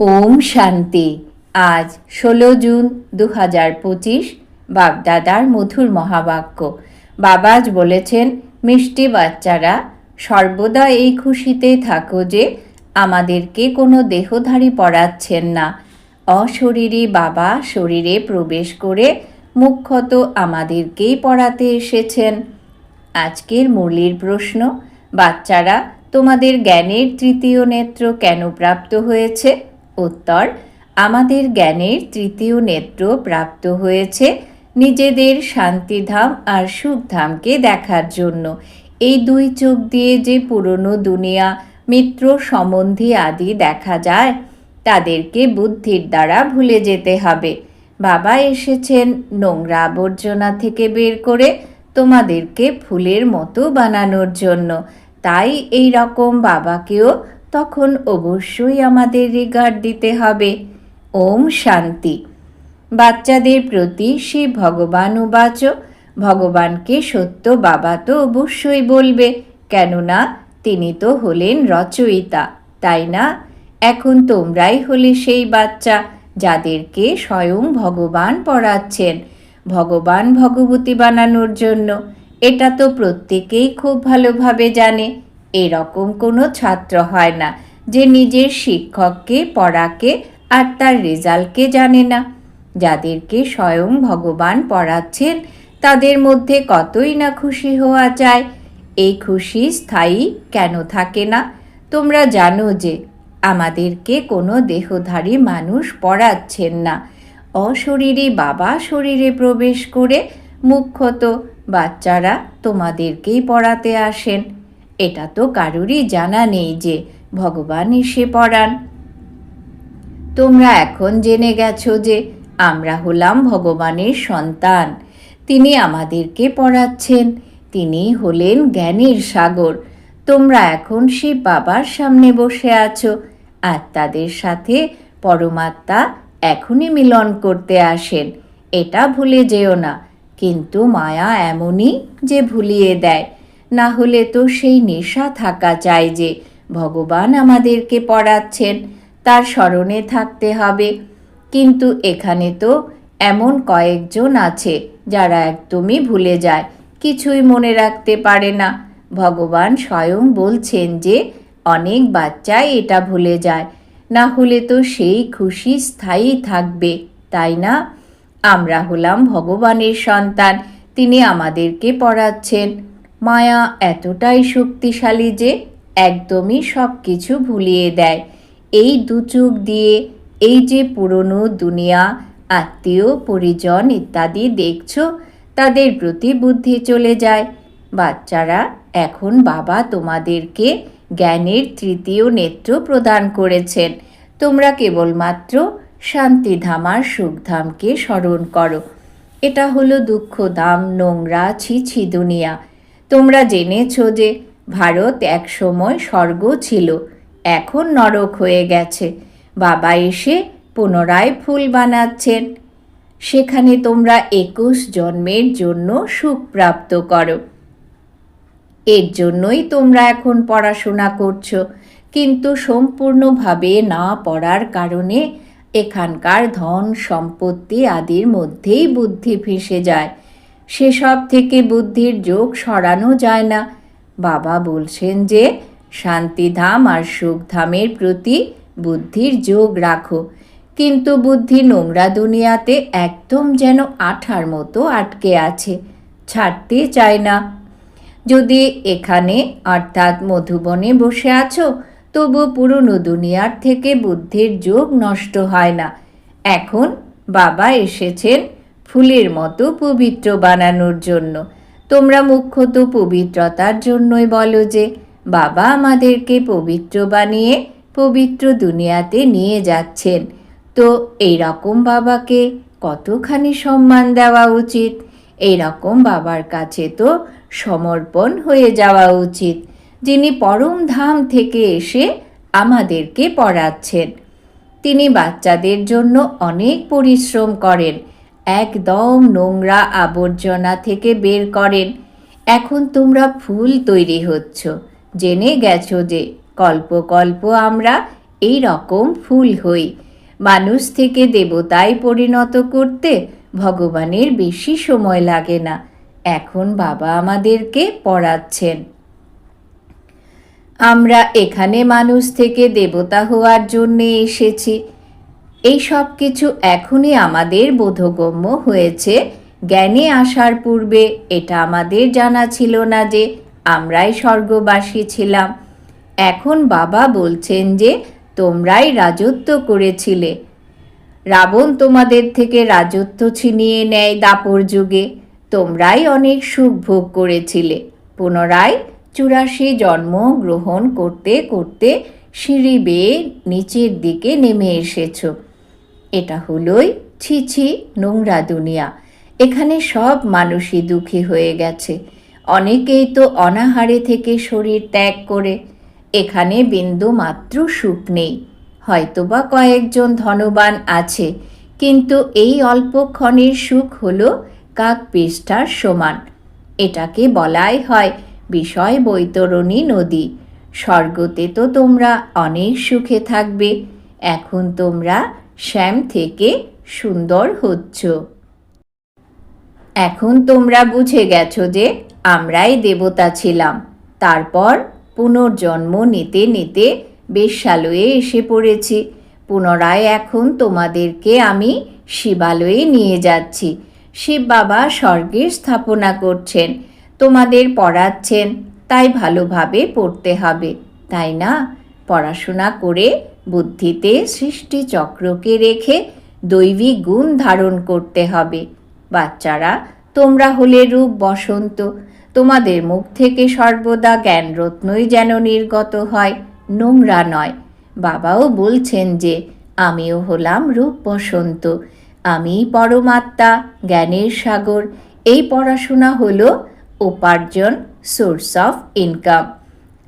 ওম শান্তি। আজ ষোলো জুন দু হাজার পঁচিশ বাপদাদার মধুর মহাবাক্য। বাবাজ বলেছেন, মিষ্টি বাচ্চারা, সর্বদা এই খুশিতে থাকো যে আমাদেরকে কোনো দেহধারী পড়াচ্ছেন না। অশরীরী বাবা শরীরে প্রবেশ করে মুখ্যত আমাদেরকেই পড়াতে এসেছেন। আজকের মুরলির প্রশ্ন, বাচ্চারা, তোমাদের জ্ঞানের তৃতীয় নেত্র কেন প্রাপ্ত হয়েছে? উত্তর, আমাদের জ্ঞানের তৃতীয় নেত্র প্রাপ্ত হয়েছে নিজেদের শান্তিধাম আর সুখধামকে দেখার জন্য। এই দুই চোখ দিয়ে যে পুরনো দুনিয়া, মিত্র সম্বন্ধী আদি দেখা যায়, তাদেরকে বুদ্ধির দ্বারা ভুলে যেতে হবে। বাবা এসেছেন নোংরা আবর্জনা থেকে বের করে তোমাদেরকে ফুলের মতো বানানোর জন্য। তাই এই রকম বাবাকেও তখন অবশ্যই আমাদের রিগার্ড দিতে হবে। ওম শান্তি। বাচ্চাদের প্রতি সে ভগবান উবাচ, ভগবানকে সত্য বাবা তো অবশ্যই বলবে, কেননা তিনি তো হলেন রচয়িতা, তাই না? এখন তোমরাই হলে সেই বাচ্চা যাদেরকে স্বয়ং ভগবান পড়াচ্ছেন, ভগবান ভগবতী বানানোর জন্য। এটা তো প্রত্যেকেই খুব ভালোভাবে জানে। এরকম কোনো ছাত্র হয় না যে নিজের শিক্ষককে, পড়াকে আর তার রেজাল্টকে জানে না। যাদেরকে স্বয়ং ভগবান পড়াচ্ছেন, তাদের মধ্যে কতই না খুশি হওয়া যায়। এই খুশি স্থায়ী কেন থাকে না? তোমরা জানো যে আমাদেরকে কোনো দেহধারী মানুষ পড়াচ্ছেন না। অশরীরী বাবা শরীরে প্রবেশ করে মুখ্যত বাচ্চারা তোমাদেরকেই পড়াতে আসেন। এটা তো কারুরই জানা নেই যে ভগবান এসে পড়ান। তোমরা এখন জেনে গেছো যে আমরা হলাম ভগবানের সন্তান। তিনি আমাদেরকে পড়াচ্ছেন। তিনি হলেন জ্ঞানের সাগর। তোমরা এখন শিব বাবার সামনে বসে আছো আত্মাদের সাথে পরমাত্মা এখনই মিলন করতে আসেন। এটা ভুলে যেও না। কিন্তু মায়া এমনই যে ভুলিয়ে দেয়। না হলে তো সেই নেশা থাকা চাই যে ভগবান আমাদেরকে পড়াচ্ছেন, তার স্মরণে থাকতে হবে। কিন্তু এখানে তো এমন কয়েকজন আছে যারা একদমই ভুলে যায়, কিছুই মনে রাখতে পারে না। ভগবান স্বয়ং বলছেন যে অনেক বাচ্চাই এটা ভুলে যায়, না হলে তো সেই খুশি স্থায়ী থাকবে, তাই না? আমরা হলাম ভগবানের সন্তান, তিনি আমাদেরকে পড়াচ্ছেন। মায়া এতটাই শক্তিশালী যে একদমই সব কিছু ভুলিয়ে দেয়। এই দুচোখ দিয়ে এই যে পুরনো দুনিয়া, আত্মীয়, পরিজন ইত্যাদি দেখছ, তাদের প্রতি বুদ্ধি চলে যায়। বাচ্চারা এখন বাবা তোমাদেরকে জ্ঞানের তৃতীয় নেত্র প্রদান করেছেন। তোমরা কেবলমাত্র শান্তিধাম আর সুখধামকে স্মরণ করো। এটা হলো দুঃখধাম নোংরা ছি দুনিয়া। তোমরা জেনেছ যে ভারত এক সময় স্বর্গ ছিল, এখন নরক হয়ে গেছে। বাবা এসে পুনরায় ফুল বানাচ্ছেন। সেখানে তোমরা একুশ জন্মের জন্য সুখ প্রাপ্ত করো। এর জন্যই তোমরা এখন পড়াশোনা করছ, কিন্তু সম্পূর্ণভাবে না পড়ার কারণে এখানকার ধন সম্পত্তি আদির মধ্যেই বুদ্ধি ফেসে যায়। সেসব থেকে বুদ্ধির যোগ সরানো যায় না। বাবা বলছেন যে, শান্তিধাম আর সুখধামের প্রতি বুদ্ধির যোগ রাখো। কিন্তু বুদ্ধি নোংরা দুনিয়াতে একদম যেন আঠার মতো আটকে আছে, ছাড়তে চায় না। যদি এখানে অর্থাৎ মধুবনে বসে আছো, তবু পুরনো দুনিয়ার থেকে বুদ্ধির যোগ নষ্ট হয় না। এখন বাবা এসেছেন ফুলের মতো পবিত্র বানানোর জন্য। তোমরা মুখ্যত পবিত্রতার জন্যই বলো যে, বাবা আমাদেরকে পবিত্র বানিয়ে পবিত্র দুনিয়াতে নিয়ে যাচ্ছেন। তো এই রকম বাবাকে কতখানি সম্মান দেওয়া উচিত? এই রকম বাবার কাছে তো সমর্পণ হয়ে যাওয়া উচিত, যিনি পরম ধাম থেকে এসে আমাদেরকে পড়াচ্ছেন। তিনি বাচ্চাদের জন্য অনেক পরিশ্রম করেন একদম নোংরা আবর্জনা থেকে বের করেন। এখন তোমরা ফুল তৈরি হচ্ছ। জেনে গেছো যে কল্প কল্প আমরা এই রকম ফুল হই। মানুষ থেকে দেবতায় পরিণত করতে ভগবানের বেশি সময় লাগে না। এখন বাবা আমাদেরকে পড়াচ্ছেন। আমরা এখানে মানুষ থেকে দেবতা হওয়ার জন্যে এসেছি। এই সব কিছু এখনই আমাদের বোধগম্য হয়েছে। জ্ঞানে আসার পূর্বে এটা আমাদের জানা ছিল না যে আমরাই স্বর্গবাসী ছিলাম। এখন বাবা বলছেন যে তোমরাই রাজত্ব করেছিলে। রাবণ তোমাদের থেকে রাজত্ব ছিনিয়ে নেয় দাপর যুগে। তোমরাই অনেক সুখ ভোগ করেছিলে। পুনরায় চুরাশি জন্ম গ্রহণ করতে করতে সিঁড়ি বেয়ে নিচের দিকে নেমে এসেছ। এটা হলোই ছিছি নোংরা দুনিয়া। এখানে সব মানুষই দুঃখী হয়ে গেছে। অনেকেই তো অনাহারে থেকে শরীর ত্যাগ করে। এখানে বিন্দু মাত্র সুখ নেই। হয়তোবা কয়েকজন ধনবান আছে, কিন্তু এই অল্পক্ষণের সুখ হলো কাক পৃষ্ঠার সমান। এটাকে বলাই হয় বিষয় বৈতরণী নদী। স্বর্গতে তো তোমরা অনেক সুখে থাকবে। এখন তোমরা শ্যাম থেকে সুন্দর হচ্ছ। এখন তোমরা বুঝে গেছো যে আমরাই দেবতা ছিলাম। তারপর পুনর্জন্ম নিতে নিতে বেশ্যালয়ে এসে পড়েছি। পুনরায় এখন তোমাদেরকে আমি শিবালয়ে নিয়ে যাচ্ছি। শিব বাবা স্বর্গের স্থাপনা করছেন, তোমাদের পড়াচ্ছেন, তাই ভালোভাবে পড়তে হবে, তাই না? পড়াশোনা করে বুদ্ধিতে সৃষ্টি চক্রকে রেখে দৈবিক গুণ ধারণ করতে হবে। বাচ্চারা, তোমরা হলে রূপ বসন্ত। তোমাদের মুখ থেকে সর্বদা জ্ঞানরত্নই যেন নির্গত হয়, নোংরা নয়। বাবাও বলছেন যে, আমিও হলাম রূপ বসন্ত। আমি পরমাত্মা, জ্ঞানের সাগর। এই পড়াশোনা হলো উপার্জন সোর্স অফ ইনকাম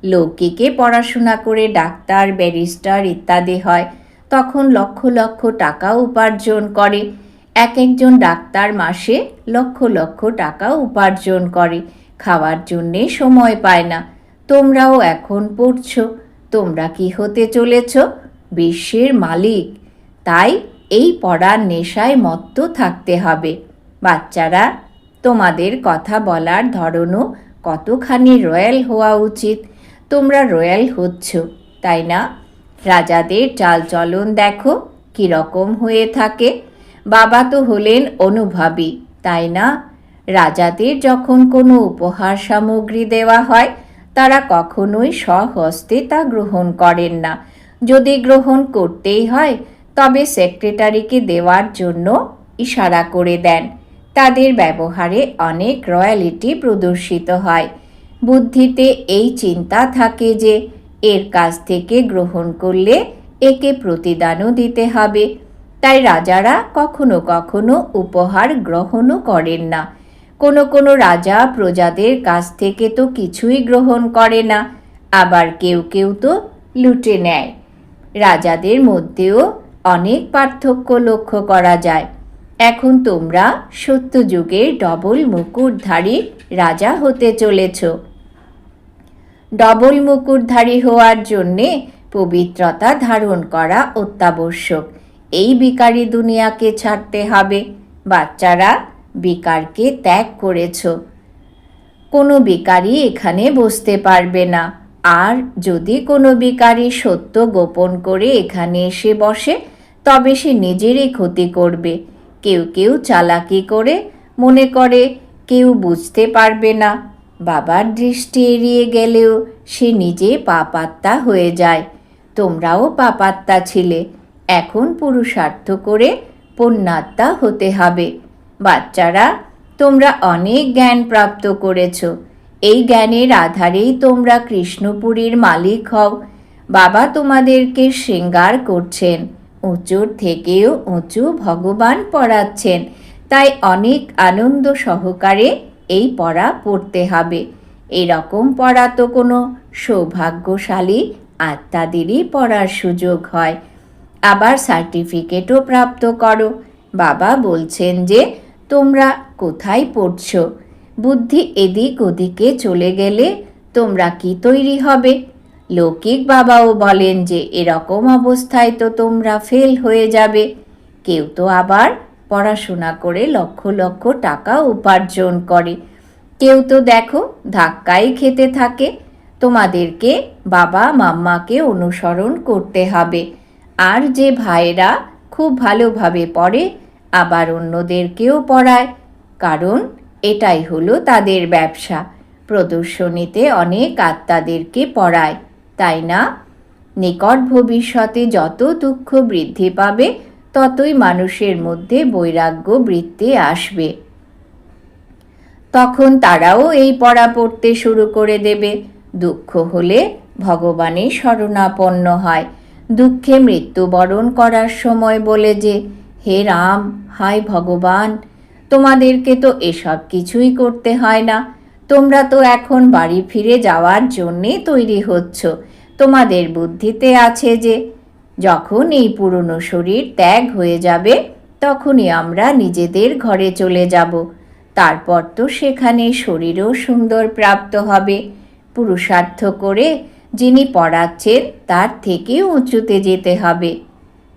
লৌকিকে পড়াশোনা করে ডাক্তার, ব্যারিস্টার ইত্যাদি হয়। তখন লক্ষ লক্ষ টাকা উপার্জন করে। এক একজন ডাক্তার মাসে লক্ষ লক্ষ টাকা উপার্জন করে। খাওয়ার জন্যে সময় পায় না। তোমরাও এখন পড়ছো। তোমরা কি হতে চলেছ? বিশ্বের মালিক। তাই এই পড়ার নেশায় মত্ত থাকতে হবে। বাচ্চারা, তোমাদের কথা বলার ধরনও কতখানি রয়্যাল হওয়া উচিত? তোমরা রয়্যাল হচ্ছ, তাই না? রাজাদের চালচলন দেখো কীরকম হয়ে থাকে। বাবা তো হলেন অনুভাবী, তাই না? রাজাদের যখন কোনো উপহার সামগ্রী দেওয়া হয়, তারা কখনোই স্বহস্তে তা গ্রহণ করেন না। যদি গ্রহণ করতেই হয়, তবে সেক্রেটারিকে দেওয়ার জন্য ইশারা করে দেন। তাদের ব্যবহারে অনেক রয়্যালিটি প্রদর্শিত হয়। বুদ্ধিতে এই চিন্তা থাকে যে, এর কাছ থেকে গ্রহণ করলে একে প্রতিদানও দিতে হবে। তাই রাজারা কখনো কখনো উপহার গ্রহণও করেন না। কোনো কোনো রাজা প্রজাদের কাছ থেকে তো কিছুই গ্রহণ করে না, আবার কেউ কেউ তো লুটে নেয়। রাজাদের মধ্যেও অনেক পার্থক্য লক্ষ্য করা যায়। এখন তোমরা সত্যযুগের ডবল মুকুটধারী রাজা হতে চলেছ। ডবল মুকুটধারী হওয়ার জন্যে পবিত্রতা ধারণ করা অত্যাবশ্যক। এই বিকারী দুনিয়াকে ছাড়তে হবে। বাচ্চারা বিকারকে ত্যাগ করেছ। কোনো বিকারী এখানে বসতে পারবে না। আর যদি কোনো বিকারী সত্য গোপন করে এখানে এসে বসে, তবে সে নিজেরই ক্ষতি করবে। কেউ কেউ চালাকি করে, মনে করে কেউ বুঝতে পারবে না। বাবার দৃষ্টি এড়িয়ে গেলেও সে নিজে পাপাত্তা হয়ে যায়। তোমরাও পাপাত্তা ছিলে, এখন পুরুষার্থ করে পুণ্যাত্মা হতে হবে। বাচ্চারা, তোমরা অনেক জ্ঞান প্রাপ্ত করেছ। এই জ্ঞানের আধারেই তোমরা কৃষ্ণপুরীর মালিক হও। বাবা তোমাদেরকে শৃঙ্গার করছেন, উঁচুর থেকেও উঁচু ভগবান পড়াচ্ছেন। তাই অনেক আনন্দ সহকারে এই পড়া পড়তে হবে। এরকম পড়া তো কোনো সৌভাগ্যশালী আত্মাদেরই পড়ার সুযোগ হয়। আবার সার্টিফিকেটও প্রাপ্ত করো। বাবা বলছেন যে, তোমরা কোথায় পড়ছো? বুদ্ধি এদিক ওদিকে চলে গেলে তোমরা কি তৈরি হবে? লৌকিক বাবাও বলেন যে, এরকম অবস্থায় তো তোমরা ফেল হয়ে যাবে। কেউ তো আবার পড়াশোনা করে লক্ষ লক্ষ টাকা উপার্জন করে। কেউ তো দেখো ধাক্কাই খেতে থাকে। তোমাদেরকে বাবা মাম্মাকে অনুসরণ করতে হবে। আর যে ভাইরা খুব ভালোভাবে পড়ে, আবার অন্যদেরকেও পড়ায়। কারণ এটাই হলো তাদের ব্যবসা। প্রদর্শনীতে অনেক আত্মাদেরকে পড়ায়, তাই না? নিকট ভবিষ্যতে যত দুঃখ বৃদ্ধি পাবে ততই মানুষের মধ্যে বৈরাগ্য বৃত্তি আসবে। তখন তারাও এই পড়া পড়তে শুরু করে দেবে। দুঃখ হলে ভগবানের শরণাপন্ন হয়। দুঃখে মৃত্যুবরণ করার সময় বলে যে, হে রাম, হায় ভগবান, তোমাদেরকে তো এসব কিছুই করতে হয় না। তোমরা তো এখন বাড়ি ফিরে যাওয়ার জন্যে তৈরি হচ্ছ। তোমাদের বুদ্ধিতে আছে যে যখন এই পুরনো শরীর ত্যাগ হয়ে যাবে, তখনই আমরা নিজেদের ঘরে চলে যাব। তারপর তো সেখানে শরীরও সুন্দর প্রাপ্ত হবে। পুরুষার্থ করে যিনি পড়াচ্ছেন, তার থেকে উঁচুতে যেতে হবে।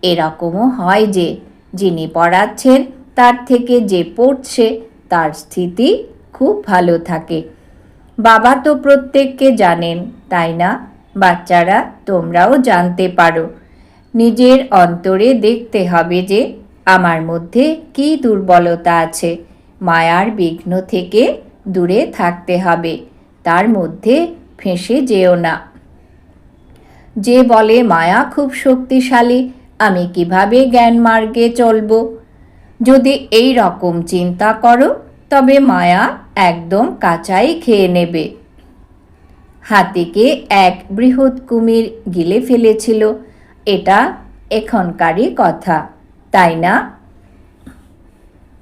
এরকমও হয় যে, যিনি পড়াচ্ছেন, তার থেকে যে পড়ছে, তার স্থিতি খুব ভালো থাকে। বাবা তো প্রত্যেককে জানেন, তাই না? বাচ্চারা তোমরাও জানতে পারো। নিজের অন্তরে দেখতে হবে যে আমার মধ্যে কী দুর্বলতা আছে। মায়ার বিঘ্ন থেকে দূরে থাকতে হবে, তার মধ্যে ফেঁসে যেও না। যে বলে, মায়া খুব শক্তিশালী, আমি কীভাবে জ্ঞান মার্গে চলব? যদি এই রকম চিন্তা করো, তবে মায়া একদম কাঁচাই খেয়ে নেবে। হাতিকে এক বৃহৎ কুমির গিলে ফেলেছিল। এটা এখনকারই কথা, তাই না?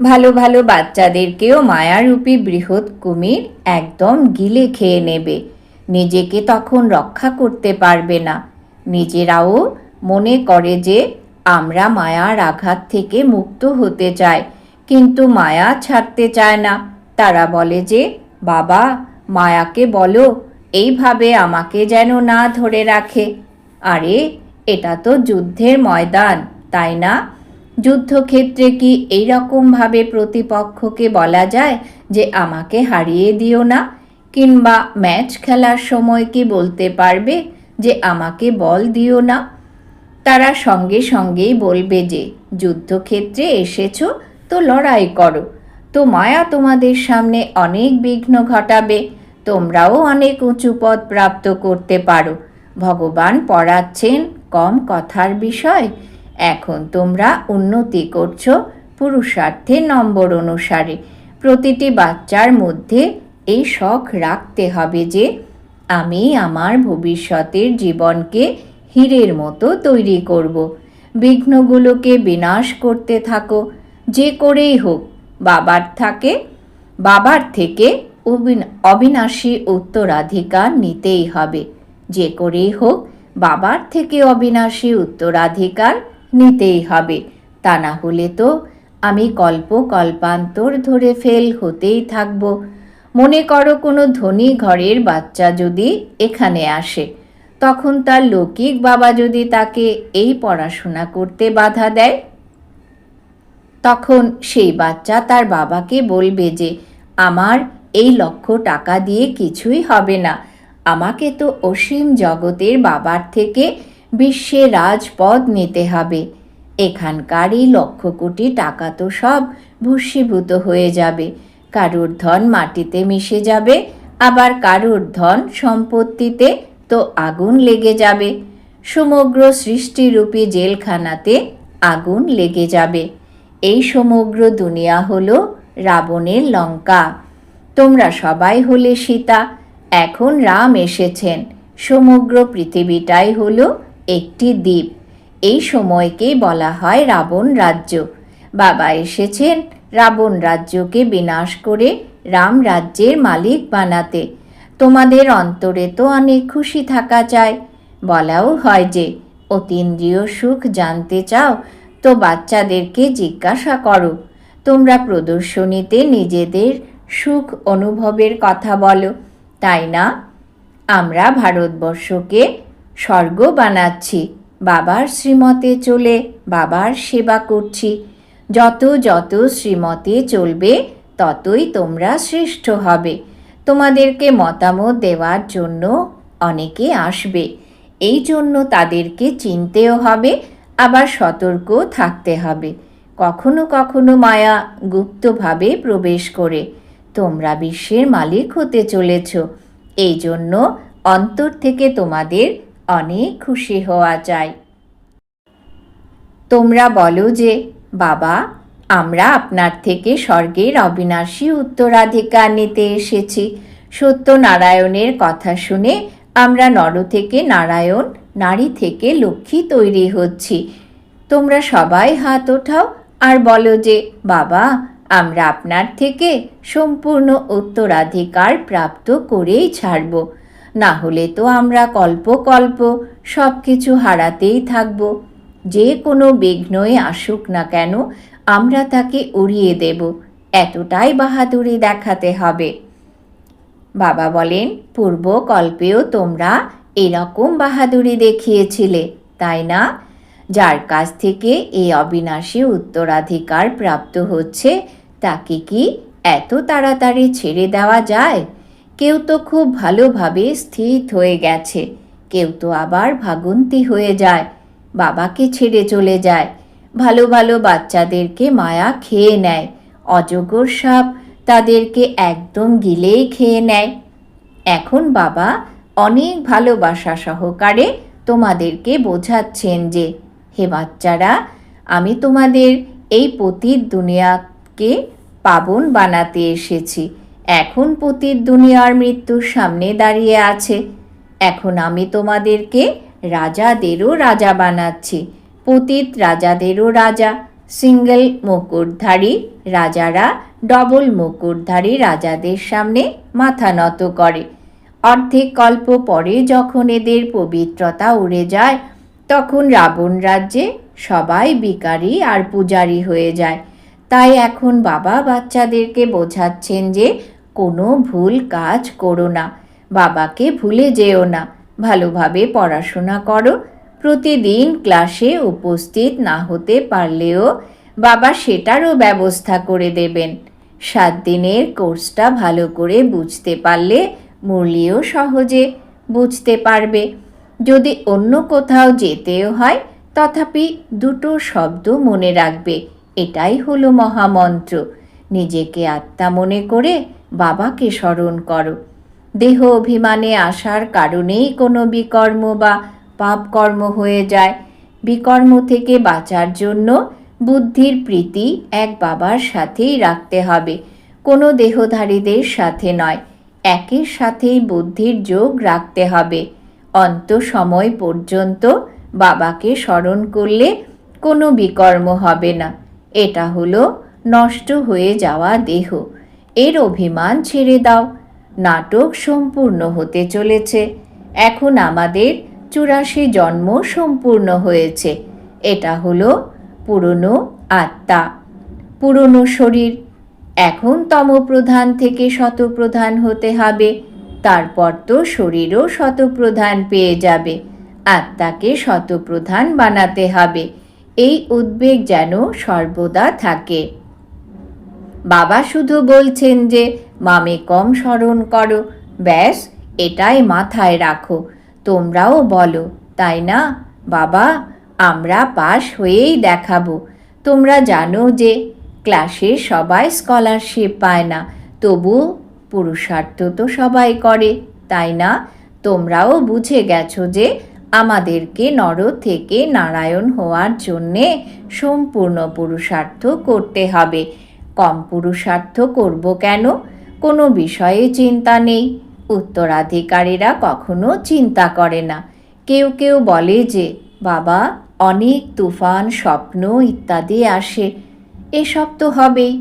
ভালো ভালো বাচ্চাদেরকেও মায়ারূপী বৃহৎ কুমির একদম গিলে খেয়ে নেবে। নিজেকে তখন রক্ষা করতে পারবে না। নিজেরাও মনে করে যে আমরা মায়ার আঘাত থেকে মুক্ত হতে চাই, কিন্তু মায়া ছাড়তে চায় না। তারা বলে যে, বাবা, মায়াকে বলো, এইভাবে আমাকে যেন না ধরে রাখে। আরে এটা তো যুদ্ধের ময়দান, তাই না? যুদ্ধক্ষেত্রে কি এইরকমভাবে প্রতিপক্ষকে বলা যায় যে আমাকে হারিয়ে দিও না? কিংবা ম্যাচ খেলার সময় কি বলতে পারবে যে আমাকে বল দিও না? তারা সঙ্গে সঙ্গেই বলবে যে, যুদ্ধক্ষেত্রে এসেছ, তো লড়াই করো। তো মায়া তোমাদের সামনে অনেক বিঘ্ন ঘটাবে। তোমরাও অনেক উঁচু পদ প্রাপ্ত করতে পারো। ভগবান পড়াচ্ছেন কম কথার বিষয়। এখন তোমরা উন্নতি করছ পুরুষার্থে নম্বর অনুসারে। প্রতিটি বাচ্চার মধ্যে এই শখ রাখতে হবে যে, আমি আমার ভবিষ্যতের জীবনকে হীরের মতো তৈরি করব। বিঘ্নগুলোকে বিনাশ করতে থাকো, যে করেই হোক, বাবার থাকে। বাবার থেকে অবিনাশী উত্তরাধিকার নিতেই হবে। যে করেই হোক বাবার থেকে অবিনাশী উত্তরাধিকার নিতেই হবে। তা না হলে তো আমি কল্প কল্পান্তর ধরে ফেল হতেই থাকব। মনে করো কোনো ধনী ঘরের বাচ্চা যদি এখানে আসে, তখন তার লৌকিক বাবা যদি তাকে এই পড়াশোনা করতে বাধা দেয়। তখন সেই বাচ্চা তার বাবাকে বলবে যে, আমার এই লক্ষ টাকা দিয়ে কিছুই হবে না। আমাকে তো অসীম জগতের বাবার থেকে বিশ্বে রাজপদ নিতে হবে। এখানকারই লক্ষ কোটি টাকা তো সব ভস্মীভূত হয়ে যাবে। কারুর ধন মাটিতে মিশে যাবে, আবার কারুর ধন সম্পত্তিতে তো আগুন লেগে যাবে। সমগ্র সৃষ্টিরূপী জেলখানাতে আগুন লেগে যাবে। এই সমগ্র দুনিয়া হলো রাবণের লঙ্কা। তোমরা সবাই হলে সীতা। এখন রাম এসেছেন। সমগ্র পৃথিবীটাই হল একটি দ্বীপ। এই সময়কেই বলা হয় রাবণ রাজ্য। বাবা এসেছেন রাবণ রাজ্যকে বিনাশ করে রাম রাজ্যের মালিক বানাতে। তোমাদের অন্তরে তো অনেক খুশি থাকা চায় বলাও হয় যে, অতীন্দ্রিয় সুখ জানতে চাও তো বাচ্চাদেরকে জিজ্ঞাসা করো। তোমরা প্রদর্শনীতে নিজেদের সুখ অনুভবের কথা বলো। তাই না? আমরা ভারতবর্ষকে স্বর্গ বানাচ্ছি, বাবার শ্রীমতে চলে বাবার সেবা করছি। যত যত শ্রীমতে চলবে, ততই তোমরা শ্রেষ্ঠ হবে। তোমাদেরকে মতামত দেওয়ার জন্য অনেকে আসবে। এই জন্য তাদেরকে চিনতেও হবে, আবার সতর্ক থাকতে হবে। কখনো কখনো মায়া গুপ্তভাবে প্রবেশ করে। তোমরা বিশ্বের মালিক হতে চলেছ। এই জন্য অন্তর থেকে তোমাদের অনেক খুশি হওয়া চাই তোমরা বলো যে, বাবা, আমরা আপনার থেকে স্বর্গের অবিনাশী উত্তরাধিকার নিতে এসেছি। সত্যনারায়ণের কথা শুনে আমরা নর থেকে নারায়ণ, নারী থেকে লক্ষ্মী তৈরি হচ্ছি। তোমরা সবাই হাত ওঠাও আর বলো যে, বাবা আমরা আপনার থেকে সম্পূর্ণ উত্তরাধিকার প্রাপ্ত করেই ছাড়ব। না হলে তো আমরা কল্প কল্প সব কিছু হারাতেই থাকব। যে কোনো বিঘ্নই আসুক না কেন, আমরা তাকে উড়িয়ে দেব। এতটাই বাহাদুরি দেখাতে হবে। বাবা বলেন পূর্ব কল্পেও তোমরা এরকম বাহাদুরি দেখিয়েছিলে, তাই না? যার কাছ থেকে এই অবিনাশী উত্তরাধিকার প্রাপ্ত হচ্ছে, তাকে কি এত তাড়াতাড়ি ছেড়ে দেওয়া যায়? কেউ তো খুব ভালোভাবে স্থির হয়ে গেছে, কেউ তো আবার ভাগন্তি হয়ে যায়, বাবাকে ছেড়ে চলে যায়। ভালো ভালো বাচ্চাদেরকে মায়া খেয়ে নেয়, অজগর সাপ তাদেরকে একদম গিলেই খেয়ে নেয়। এখন বাবা অনেক ভালোবাসা সহকারে তোমাদেরকে বোঝাচ্ছেন যে হে বাচ্চারা, আমি তোমাদের এই পতির দুনিয়াকে পাবন বানাতে এসেছি। এখন পতির দুনিয়ার মৃত্যুর সামনে দাঁড়িয়ে আছে। এখন আমি তোমাদেরকে রাজাদেরও রাজা বানাচ্ছি। পতিত রাজাদেরও রাজা, সিঙ্গেল মুকুটধারী রাজারা ডবল মুকুটধারী রাজাদের সামনে মাথা নত করে। অর্ধেক কল্প পরে যখন এদের পবিত্রতা উড়ে যায় তখন রাবণ রাজ্যে সবাই বিকারী আর পূজারী হয়ে যায়। তাই এখন বাবা বাচ্চাদেরকে বোঝাচ্ছেন যে কোনো ভুল কাজ করো না, বাবাকে ভুলে যেও না, ভালোভাবে পড়াশোনা করো, প্রতিদিন ক্লাসে উপস্থিত না হতে পারলেও বাবা সেটারও ব্যবস্থা করে দেবেন। সাত দিনের কোর্সটা ভালো করে বুঝতে পারলে মুরলিও সহজে বুঝতে পারবে। যদি অন্য কোথাও যেতেও হয়, তথাপি দুটো শব্দ মনে রাখবে। এটাই হলো মহামন্ত্র। নিজেকে আত্মা মনে করে বাবাকে স্মরণ করো। দেহ অভিমানে আসার কারণেই কোনো বিকর্ম বা পাপকর্ম হয়ে যায়। বিকর্ম থেকে বাঁচার জন্য বুদ্ধির প্রীতি এক বাবার সাথেই রাখতে হবে। কোনো দেহধারীদের সাথে নয়, একের সাথেই বুদ্ধির যোগ রাখতে হবে। অন্ত সময় পর্যন্ত বাবাকে স্মরণ করলে কোনো বিকর্ম হবে না। এটা হলো নষ্ট হয়ে যাওয়া দেহ। এর অভিমান ছেড়ে দাও। নাটক সম্পূর্ণ হতে চলেছে। এখন আমাদের চুরাশি জন্ম সম্পূর্ণ হয়েছে। এটা হলো পুরনো আত্মা, পুরনো শরীর। এখন তমপ্রধান থেকে শতপ্রধান হতে হবে। তারপর তো শরীরও শতপ্রধান পেয়ে যাবে। আত্মাকে শতপ্রধান বানাতে হবে। এই উদ্বেগ যেন সর্বদা থাকে। বাবা শুধু বলছেন যে, মামে কম স্মরণ করো। ব্যাস, এটাই মাথায় রাখো। তোমরাও বলো, তাই না? বাবা, আমরা পাশ হয়েই দেখাবো। তোমরা জানো যে, ক্লাসে সবাই স্কলারশিপ পায় না। তবু পুরুষার্থ তো সবাই করে, তাই না? তোমরাও বুঝে গেছো যে আমাদেরকে নর থেকে নারায়ণ হওয়ার জন্যে সম্পূর্ণ পুরুষার্থ করতে হবে। কম পুরুষার্থ করব কেন? কোনো বিষয়ে চিন্তা নেই। উত্তরাধিকারীরা কখনো চিন্তা করে না। কেউ কেউ বলে যে, বাবা, অনেক তুফান, স্বপ্ন ইত্যাদি আসে। এসব তো হবেই।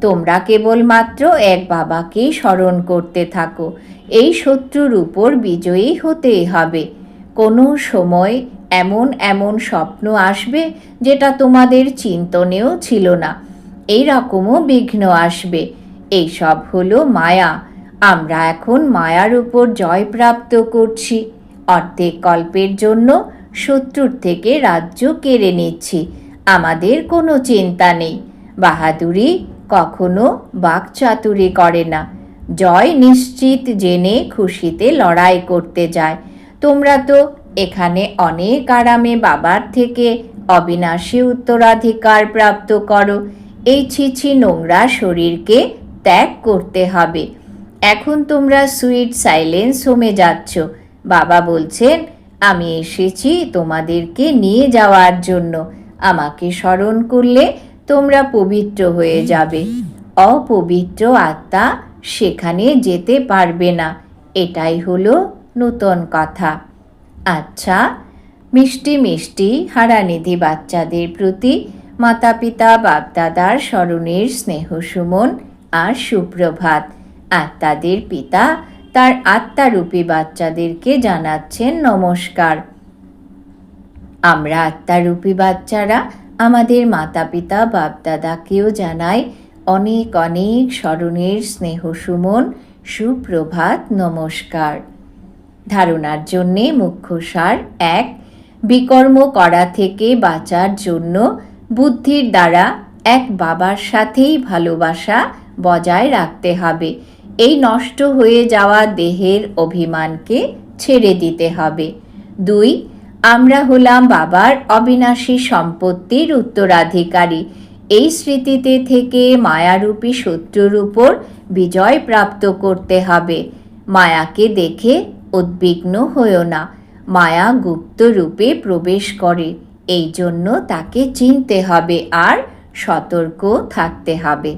তোমরা কেবলমাত্র এক বাবাকেই স্মরণ করতে থাকো। এই শত্রুর উপর বিজয়ী হতেই হবে। কোনো সময় এমন এমন স্বপ্ন আসবে যেটা তোমাদের চিন্তনেও ছিল না। এই রকমও বিঘ্ন আসবে। এইসব হলো মায়া। আমরা এখন মায়ার উপর জয় প্রাপ্ত করছি। অর্ধেক কল্পের জন্য শত্রুর থেকে রাজ্য কেড়ে নিচ্ছি। আমাদের কোনো চিন্তা নেই। বাহাদুরি কখনো বাকচাতুরি করে না। জয় নিশ্চিত জেনে খুশিতে লড়াই করতে যায়। তোমরা তো এখানে অনেক আরামে বাবার থেকে অবিনাশী উত্তরাধিকার প্রাপ্ত করো। এই ছিছি নোংরা শরীরকে ত্যাগ করতে হবে। এখন তোমরা সুইট সাইলেন্স হোমে যাচ্ছ। বাবা বলছেন, আমি এসেছি তোমাদেরকে নিয়ে যাওয়ার জন্য। আমাকে স্মরণ করলে তোমরা পবিত্র হয়ে যাবে। অপবিত্র আত্মা সেখানে যেতে পারবে না। এটাই হলো নূতন কথা। আচ্ছা মিষ্টি মিষ্টি হারানিধি বাচ্চাদের প্রতি মাতা পিতা বাপদাদার স্মরণের স্নেহ সুমন আর সুপ্রভাত। আত্মাদের পিতা তার আত্মারূপী বাচ্চাদেরকে জানাচ্ছেন নমস্কার। আমরা আত্মারূপী বাচ্চারা আমাদের মাতা পিতা বাপদাদাকেও জানাই অনেক অনেক স্মরণের স্নেহ সুমন, সুপ্রভাত, নমস্কার। ধারণার জন্যে মুখ্য সার এক, বিকর্ম করা থেকে বাঁচার জন্য বুদ্ধির দ্বারা এক বাবার সাথেই ভালোবাসা বজায় রাখতে হবে। এই নষ্ট হয়ে যাওয়া দেহের অভিমানকে ছেড়ে দিতে হবে। দুই আমরা হলাম বাবার অবিনাশী সম্পত্তির উত্তরাধিকারী। এই স্মৃতিতে থেকে মায়ারূপী শত্রুর উপর বিজয় প্রাপ্ত করতে হবে। মায়াকে দেখে উদ্বিগ্ন হয়েও না। মায়া গুপ্ত রূপে প্রবেশ করে। এই জন্য তাকে চিনতে হবে আর সতর্ক থাকতে হবে।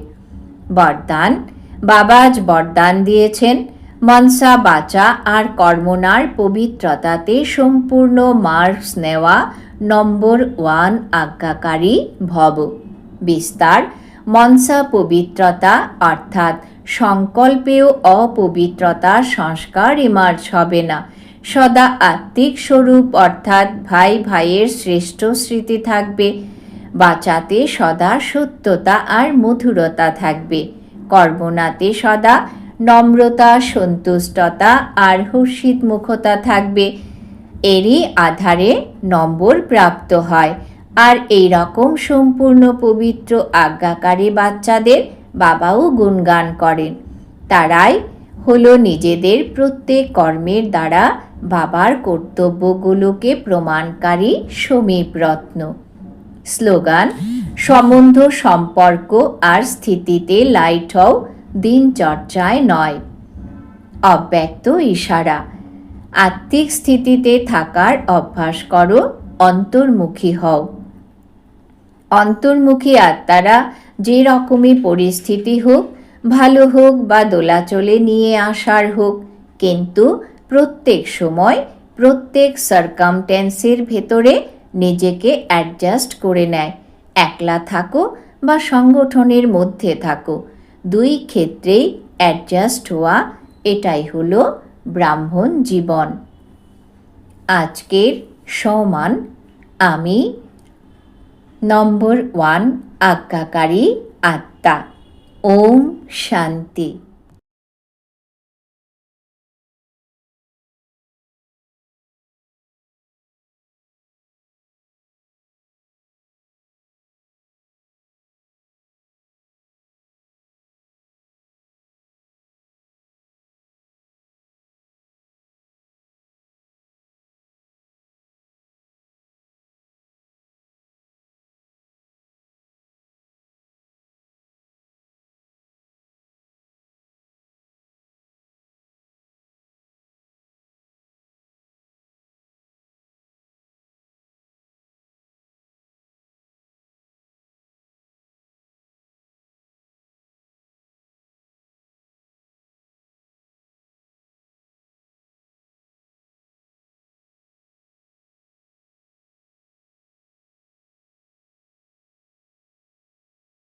বরদান। বাবা আজ বরদান দিয়েছেন। মনসা বাচা আর কর্মনার পবিত্রতাতে সম্পূর্ণ মার্কস নেওয়া নম্বর ওয়ান আজ্ঞাকারী ভব। বিস্তার, মনসা পবিত্রতা অর্থাৎ সংকল্পেও অপবিত্রতা সংস্কার ইমার্জ হবে না। সদা আত্মিক স্বরূপ অর্থাৎ ভাই ভাইয়ের শ্রেষ্ঠ স্মৃতি থাকবে। বাঁচাতে সদা সত্যতা আর মধুরতা থাকবে। কর্মনাতে সদা নম্রতা, সন্তুষ্টতা আর হর্ষিত মুখতা থাকবে। এরই আধারে নম্বর প্রাপ্ত হয়। আর এই রকম সম্পূর্ণ পবিত্র আজ্ঞাকারী বাচ্চাদের বাবাও গুণগান করেন। তারাই হলো নিজেদের প্রত্যেক কর্মের দ্বারা বাবার কর্তব্যগুলোকে প্রমাণকারী সমীপ রত্ন স্লোগান, সম্বন্ধ, সম্পর্ক আর স্থিতিতে লাইট হও দিনচর্চায় নয়। অব্যক্ত ইশারা। আত্মিক স্থিতিতে থাকার অভ্যাস করো, অন্তর্মুখী হও। অন্তর্মুখী আত্মারা যে রকমই পরিস্থিতি হোক, ভালো হোক বা দোলাচলে নিয়ে আসার হোক, কিন্তু প্রত্যেক সময় প্রত্যেক সার্কামটেন্সের ভেতরে নিজেকে অ্যাডজাস্ট করে নেয়। একলা থাকো বা সংগঠনের মধ্যে থাকো। দুই ক্ষেত্রেই অ্যাডজাস্ট হওয়া, এটাই হলো ব্রাহ্মণ জীবন। আজকের সমান আমি নম্বর ওয়ান আজ্ঞাকারী আত্মা। ওম শান্তি।